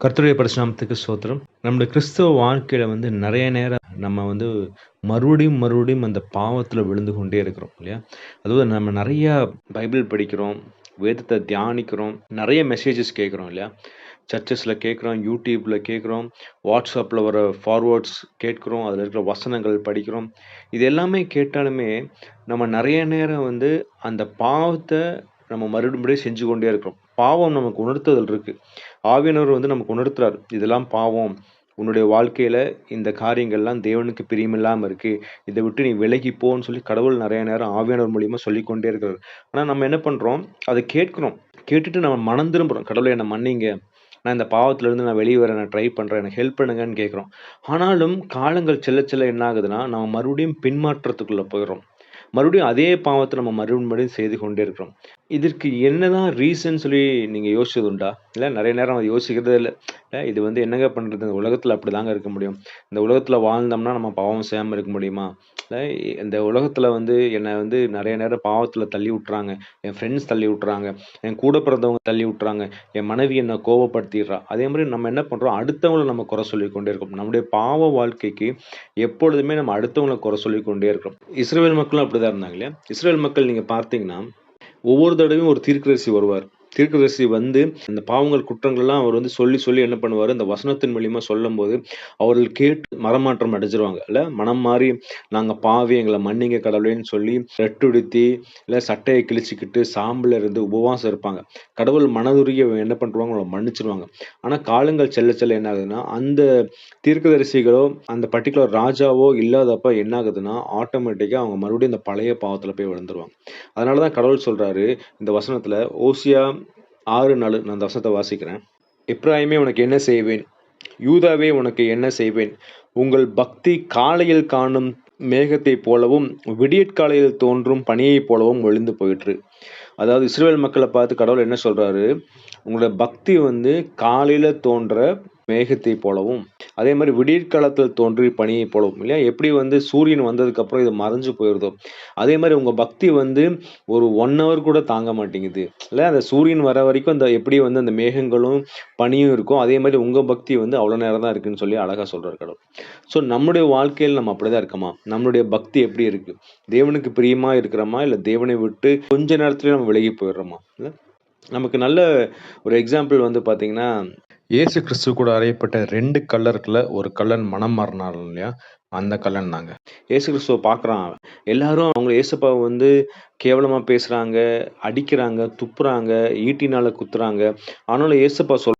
கர்த்தருடைய பரிசுநாமத்துக்கு சோத்திரம் நம்முடைய கிறிஸ்தவ வாழ்க்கையில் வந்து நிறைய நேரம் நம்ம வந்து மறுபடியும் மறுபடியும் அந்த பாவத்தில் விழுந்து கொண்டே இருக்கிறோம் இல்லையா? அதாவது நம்ம நிறையா பைபிள் படிக்கிறோம் வேதத்தை தியானிக்கிறோம் நிறைய மெசேஜஸ் கேட்குறோம் இல்லையா? சர்ச்சஸில் கேட்குறோம் யூடியூப்பில் கேட்குறோம் வாட்ஸ்அப்பில் வர ஃபார்வேர்ட்ஸ் கேட்குறோம் அதில் இருக்கிற வசனங்கள் படிக்கிறோம். இது எல்லாமே கேட்டாலுமே நம்ம நிறைய நேரம் வந்து அந்த பாவத்தை நம்ம மறுபடியும் செஞ்சு கொண்டே இருக்கிறோம். பாவம் நமக்கு உணர்த்துதல் இருக்குது ஆவியானவர் வந்து நமக்கு உணர்த்துறார். இதெல்லாம் பாவம். உன்னுடைய வாழ்க்கையில் இந்த காரியங்கள்லாம் தேவனுக்கு பிரியமில்லாமல் இருக்குது இதை விட்டு நீ விலகி போன்னு சொல்லி கடவுள் நிறைய நேரம் ஆவியானவர் மூலியமாக சொல்லிக் கொண்டே இருக்கிறார். ஆனால் நம்ம என்ன பண்ணுறோம் அதை கேட்குறோம். கேட்டுட்டு நம்ம மனம் திரும்புகிறோம் கடவுளை என்னை மன்னிங்க. நான் இந்த பாவத்திலேருந்து நான் வெளியே வர நான் ட்ரை பண்ணுறேன் எனக்கு ஹெல்ப் பண்ணுங்கன்னு கேட்குறோம். ஆனாலும் காலங்கள் செல்ல செல்ல என்ன ஆகுதுன்னா நம்ம மறுபடியும் பின்மாற்றத்துக்குள்ளே போயிடுறோம். மறுபடியும் அதே பாவத்தை நம்ம மறுபடியும் செய்து கொண்டே இருக்கிறோம். இதற்கு என்னதான் ரீசன் சொல்லி நீங்கள் யோசிச்சது உண்டா இல்லை நிறைய நேரம் அது யோசிக்கிறதே இல்லை. இல்லை இது வந்து என்னங்க பண்ணுறது இந்த உலகத்துல அப்படிதாங்க இருக்க முடியும். இந்த உலகத்தில் வாழ்ந்தோம்னா நம்ம பாவம் செய்யாமல் இருக்க முடியுமா? இல்லை இந்த உலகத்தில் வந்து என்னை வந்து நிறைய நேரம் பாவத்தில் தள்ளி விட்டுறாங்க. என் ஃப்ரெண்ட்ஸ் தள்ளி விட்டுறாங்க. என் கூட பிறந்தவங்க தள்ளி விட்டுறாங்க. என் மனைவி என்னை கோவப்படுத்திடுறா அதே மாதிரி நம்ம என்ன பண்ணுறோம் அடுத்தவங்களை நம்ம குறை சொல்லி கொண்டே இருக்கோம். நம்முடைய பாவ வாழ்க்கைக்கு எப்பொழுதுமே நம்ம அடுத்தவங்களை குறை சொல்லி கொண்டே இருக்கிறோம் இஸ்ரேல் மக்களும் அப்படிதான் இருந்தாங்க இல்லையா? இஸ்ரேல் மக்கள் நீங்கள் பார்த்தீங்கன்னா ஒவ்வொரு தடவையும் ஒரு தீர்க்கதரிசி வருவார். தீர்க்கதரிசி வந்து இந்த பாவங்கள் குற்றங்கள்லாம் அவர் வந்து சொல்லி சொல்லி என்ன பண்ணுவார்? இந்த வசனத்தின் மூலியமா சொல்லும்போது அவர்கள் கேட்டு மரமாற்றம் அடைஞ்சிருவாங்க. இல்லை மனம் மாறி நாங்கள் பாவி எங்களை மன்னிங்க கடவுளேன்னு சொல்லி ரெட்டுடுத்தி இல்லை சட்டையை கிழிச்சிக்கிட்டு சாம்பில் இருந்து உபவாசம் இருப்பாங்க. கடவுள் மனதுருகி என்ன பண்றாங்க அவங்களை மன்னிச்சிருவாங்க. ஆனால் காலங்கள் செல்ல செல்ல என்ன ஆகுதுன்னா அந்த தீர்க்கதரிசிகளோ அந்த பர்டிகுலர் ராஜாவோ இல்லாதப்ப என்ன ஆகுதுன்னா ஆட்டோமேட்டிக்காக அவங்க மறுபடியும் இந்த பழைய பாவத்தில் போய் விழுந்துருவாங்க. அதனாலதான் கடவுள் சொல்கிறாரு இந்த வசனத்தில் ஓசியா ஆறு நாலு நான் அந்த வசனத்தை வாசிக்கிறேன். எப்ராஹிமே உனக்கு என்ன செய்வேன்? யூதாவே உனக்கு என்ன செய்வேன்? உங்கள் பக்தி காலையில் காணும் மேகத்தைப் போலவும் விடியற்காலையில் தோன்றும் பனியைப் போலவும் ஒளிந்து போயிற்று. அதாவது இஸ்ரேல் மக்களை பார்த்து கடவுள் என்ன சொல்கிறாரு உங்களோட பக்தி வந்து காலையில் தோன்ற மேகத்தை போலவும் அதே மாதிரி விடியற்காலத்தில் தோன்றி பனியை போலவும் இல்லையா? எப்படி வந்து சூரியன் வந்ததுக்கப்புறம் இது மறைஞ்சு போயிடுதோ? அதே மாதிரி உங்கள் பக்தி வந்து ஒரு ஒன் ஹவர் கூட தாங்க மாட்டேங்குது இல்லை அந்த சூரியன் வர வரைக்கும் அந்த எப்படி வந்து அந்த மேகங்களும் பனியும் இருக்கும். அதே மாதிரி உங்கள் பக்தி வந்து அவ்வளோ நேரம் தான் இருக்குன்னு சொல்லி அழகாக சொல்கிறார் கடவுள். ஸோ நம்முடைய வாழ்க்கையில் நம்ம அப்படி தான் இருக்கோமா? நம்மளுடைய பக்தி எப்படி இருக்குது தேவனுக்கு பிரியமாக இருக்கிறோமா? இல்லை தேவனை விட்டு கொஞ்ச நேரத்துலேயே நம்ம விலகி போயிடுறோமா? இல்லை? நமக்கு நல்ல ஒரு எக்ஸாம்பிள் வந்து பார்த்திங்கன்னா இயேசு கிறிஸ்து கூட அறையப்பட்ட ரெண்டு கல்லர்ல ஒரு கல்லன் மனம் மாறினாலும் இல்லையா? அந்த கல்லன் நாங்க இயேசு கிறிஸ்துவ பாக்குறான் எல்லாரும் அவங்க இயேசுப்பாவை வந்து கேவலமா பேசுறாங்க அடிக்கிறாங்க துப்புறாங்க ஈட்டினால குத்துறாங்க. ஆனாலும் இயேசுப்பா சொல்